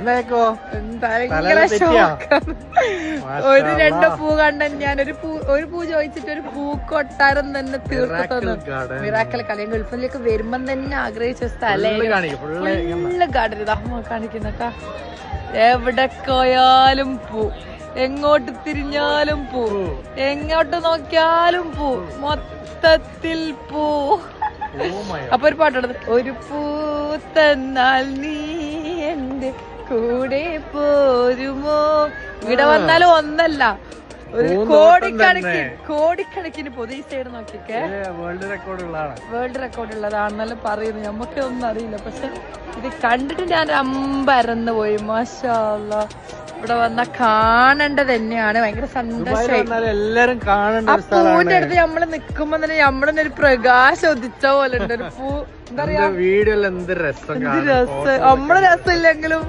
എന്തായിക്കോ ഒരു രണ്ട് പൂ കണ്ട ഞാൻ ഒരു പൂ ഒരു പൂ ചോദിച്ചിട്ട് ഒരു പൂ കൊട്ടാരം തന്നെ തീർത്തു തന്നു. മിറാക്കൽ കളി. ഗൾഫിലേക്ക് വരുമ്പം തന്നെ ആഗ്രഹിച്ച സ്ഥലം ഫുള്ള് ഗാർഡൻ ഇതാ. കാണിക്കുന്നട്ടാ എവിടെ പോയാലും പൂ. എങ്ങോട്ട് തിരിഞ്ഞാലും പൂ. എങ്ങോട്ട് നോക്കിയാലും പൂ. മൊത്തത്തിൽ പൂ. അപ്പൊ ഒരു പാട്ടുണ്ട് ഒരു പൂ തന്നാൽ നീ എന്റെ കൂടെ പോരുമോ? ഇവിടെ വന്നാലും ഒന്നല്ല. ഒരു കോടിക്കണക്കിന്. കോടിക്കണക്കിന് പൊതു ഈ സൈഡ് നോക്കിക്കേ വേൾഡ് റെക്കോർഡ് ഉള്ളതാണ്. വേൾഡ് റെക്കോർഡ് ഉള്ളതാണെന്നെല്ലാം നമുക്ക് ഒന്നും അറിയില്ല. പക്ഷെ ഇത് കണ്ടിട്ട് ഞാൻ അമ്പരന്ന് പോയി. മാഷാല്ല ഇവിടെ വന്ന കാണണ്ട തന്നെയാണ്. ഭയങ്കര സന്തോഷം സന്തോഷമായി. പൂവിന്റെ അടുത്ത് നമ്മൾ നിക്കുമ്പോ തന്നെ നമ്മളെ ഒരു പ്രകാശം ഒതിച്ച പോലെ ഉണ്ട്. ഒരു പൂ എന്താ പറയാ? വീഡിയോയിൽ എന്ത് രസം നമ്മളെ രസമില്ലെങ്കിലും